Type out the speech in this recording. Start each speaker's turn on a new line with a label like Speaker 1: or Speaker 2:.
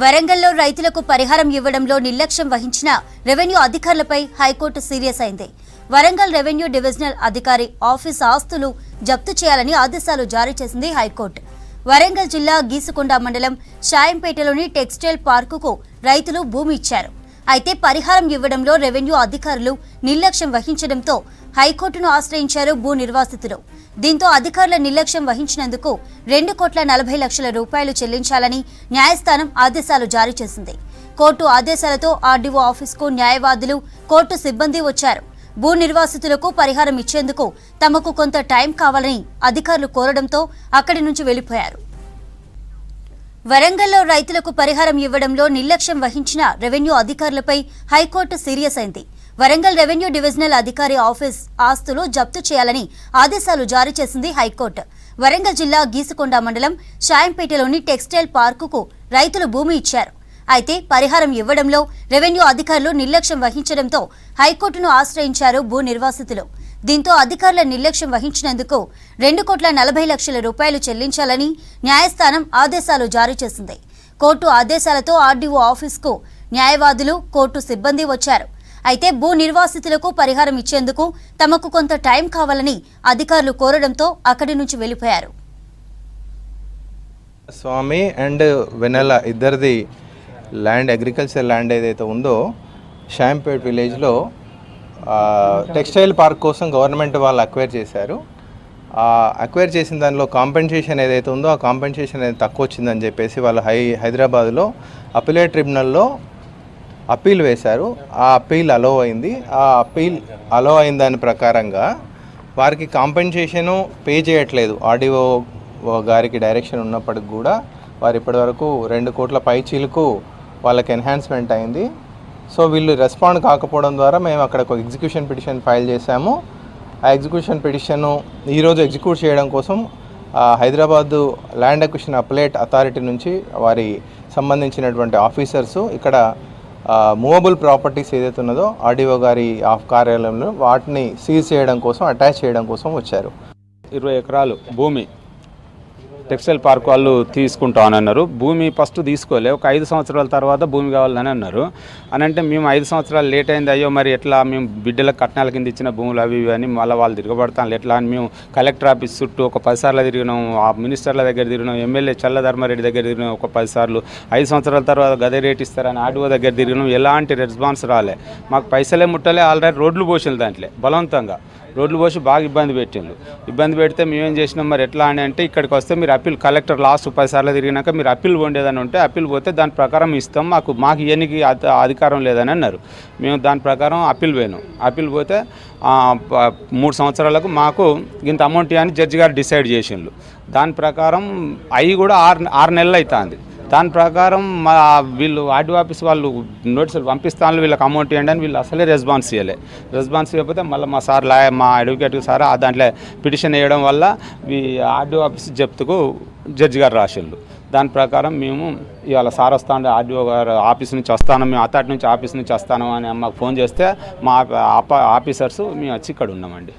Speaker 1: వరంగల్లో రైతులకు పరిహారం ఇవ్వడంలో నిర్లక్ష్యం వహించిన రెవెన్యూ అధికారులపై హైకోర్టు సీరియస్ అయింది. వరంగల్ రెవెన్యూ డివిజనల్ అధికారి ఆఫీస్ ఆస్తులు జప్తు చేయాలని ఆదేశాలు జారీ చేసింది హైకోర్టు. వరంగల్ జిల్లా గీసుకొండ మండలం షాయంపేటలోని టెక్స్టైల్ పార్కుకు రైతులు భూమి ఇచ్చారు. అయితే పరిహారం ఇవ్వడంలో రెవెన్యూ అధికారులు నిర్లక్ష్యం వహించడంతో హైకోర్టును ఆశ్రయించారు భూ నిర్వాసితులు. దీంతో అధికారుల నిర్లక్ష్యం వహించినందుకు రెండు కోట్ల నలభై లక్షల రూపాయలు చెల్లించాలని న్యాయస్థానం ఆదేశాలు జారీ చేసింది. కోర్టు ఆదేశాలతో ఆర్డీఓ ఆఫీస్కు న్యాయవాదులు కోర్టు సిబ్బంది వచ్చారు. భూ నిర్వాసితులకు పరిహారం ఇచ్చేందుకు తమకు కొంత టైం కావాలని అధికారులు కోరడంతో అక్కడి నుంచి వెళ్ళిపోయారు వరంగల్లో రైతులకు పరిహారం ఇవ్వడంలో నిర్లక్ష్యం వహించిన రెవెన్యూ అధికారులపై హైకోర్టు సీరియస్ అయింది. వరంగల్ రెవెన్యూ డివిజనల్ అధికారి ఆఫీస్ ఆస్తులు జప్తు చేయాలని ఆదేశాలు జారీ చేసింది హైకోర్టు. వరంగల్ జిల్లా గీసుకొండ మండలం షాయంపేటలోని టెక్స్టైల్ పార్కుకు రైతులు భూమి ఇచ్చారు. అయితే పరిహారం ఇవ్వడంలో రెవెన్యూ అధికారులు నిర్లక్ష్యం వహించడంతో హైకోర్టును ఆశ్రయించారు భూ నిర్వాసితులు. దీంతో అధికారుల నిర్లక్ష్యం వహించినందుకు రెండు కోట్ల నలభై లక్షల రూపాయలు చెల్లించాలని న్యాయస్థానం ఆదేశాలు జారీ చేసింది. కోర్టు ఆదేశాలతో ఆర్డీఓ ఆఫీస్కు న్యాయవాదులు కోర్టు సిబ్బంది వచ్చారు. అయితే భూ నిర్వాసితులకు పరిహారం ఇచ్చేందుకు తమకు కొంత టైం కావాలని అధికారులు కోరడంతో అక్కడి నుంచి వెళ్ళిపోయారు
Speaker 2: స్వామి అండ్ వెనెల ఇద్దరిది ల్యాండ్ అగ్రికల్చర్ ల్యాండ్ ఏదైతే ఉందో షాంపేట్ విలేజ్లో టెక్స్టైల్ పార్క్ కోసం గవర్నమెంట్ వాళ్ళు అక్వైర్ చేశారు. అక్వైర్ చేసిన దానిలో కాంపెన్సేషన్ ఏదైతే ఉందో ఆ కాంపెన్సేషన్ అనేది తక్కువ వచ్చిందని చెప్పేసి వాళ్ళు హై హైదరాబాద్లో అపిలేట్ ట్రిబ్యునల్లో అప్పీల్ వేశారు. ఆ అప్పీల్ అలో అయింది. ఆ అప్పీల్ అలో అయిన దాని ప్రకారంగా వారికి కాంపెన్సేషను పే చేయట్లేదు. ఆర్డీఓ గారికి డైరెక్షన్ ఉన్నప్పటికి కూడా వారు ఇప్పటివరకు రెండు కోట్ల పైచీలకు వాళ్ళకి ఎన్హాన్స్మెంట్ అయింది. సో వీళ్ళు రెస్పాండ్ కాకపోవడం ద్వారా మేము అక్కడ ఒక ఎగ్జిక్యూషన్ పిటిషన్ ఫైల్ చేశాము. ఆ ఎగ్జిక్యూషన్ పిటిషను ఈరోజు ఎగ్జిక్యూట్ చేయడం కోసం Hyderabad land acquisition appellate authority నుంచి వారి సంబంధించినటువంటి ఆఫీసర్సు ఇక్కడ మూవబుల్ ప్రాపర్టీస్ ఏదైతే ఉన్నదో ఆర్డీఓ గారి ఆఫ్ కార్యాలయంలో వాటిని సీజ్ చేయడం కోసం అటాచ్ చేయడం కోసం వచ్చారు.
Speaker 3: ఇరవై ఎకరాలు భూమి టెక్స్టైల్ పార్క్ వాళ్ళు తీసుకుంటామని అన్నారు. భూమి ఫస్ట్ తీసుకోలే. ఒక ఐదు సంవత్సరాల తర్వాత భూమి కావాలని అన్నారు. అని అంటే మేము ఐదు సంవత్సరాలు లేట్ అయింది. అయ్యో మరి ఎట్లా మేము బిడ్డల కట్నాల కింద ఇచ్చిన భూములు అవి ఇవి అని మళ్ళీ వాళ్ళు తిరగబడతాను ఎట్లా అని మేము కలెక్టర్ ఆఫీస్ చుట్టూ ఒక పది సార్లు తిరిగినాం. ఆ మినిస్టర్ల దగ్గర తిరిగినాం. ఎమ్మెల్యే చల్ల ధర్మారెడ్డి దగ్గర తిరిగినాం ఒక పది సార్లు. ఐదు సంవత్సరాల తర్వాత గదే రేట్ ఇస్తారని ఆడివో దగ్గర తిరిగినాం. ఎలాంటి రెస్పాన్స్ రాలే. మాకు పైసలే ముట్టలే. ఆల్రెడీ రోడ్లు పోసిన దాంట్లో బలవంతంగా. రోడ్లు పోసి బాగా ఇబ్బంది పెట్టిండ్రు. ఇబ్బంది పెడితే మేమేం చేసినాం మరి ఎట్లా అని అంటే ఇక్కడికి వస్తే మీరు అప్పీల్ కలెక్టర్ లాస్ట్ పదిసార్లు తిరిగినాక మీరు అప్పీల్ పొందేదని ఉంటే అప్పీల్ పోతే దాని ప్రకారం ఇస్తాం మాకు మాకు ఇవన్నీ అధికారం లేదని అన్నారు. మేము దాని ప్రకారం అప్పీల్ పోయినాం. అప్పీల్ పోతే ప- మూడు సంవత్సరాలకు మాకు ఇంత అమౌంట్ అని జడ్జి గారు డిసైడ్ చేసిండ్రు. దాని ప్రకారం అవి కూడా ఆరు ఆరు నెలలు అవుతుంది దాని ప్రకారం మా వీళ్ళు ఆర్డీ ఆఫీస్ వాళ్ళు నోటీసులు పంపిస్తాను వీళ్ళకి అమౌంట్ ఇవ్వండి అని వీళ్ళు అసలే రెస్పాన్స్ ఇవ్వలే రెస్పాన్స్ ఇవ్వకపోతే మళ్ళీ మా సార్ లాయ మా అడ్వకేట్ సార్ ఆ దాంట్లో పిటిషన్ వేయడం వల్ల ఈ ఆర్డీఓ ఆఫీస్ జప్తుకు జడ్జి గారు రాసిళ్ళు దాని ప్రకారం మేము ఇవాళ సార్ వస్తాను ఆర్డీఓ గారు ఆఫీస్ నుంచి వస్తాను మేము అతడి నుంచి ఆఫీస్ నుంచి వస్తాను అని మాకు ఫోన్ చేస్తే మా ఆఫీసర్స్ మేము వచ్చి ఇక్కడ ఉన్నామండి.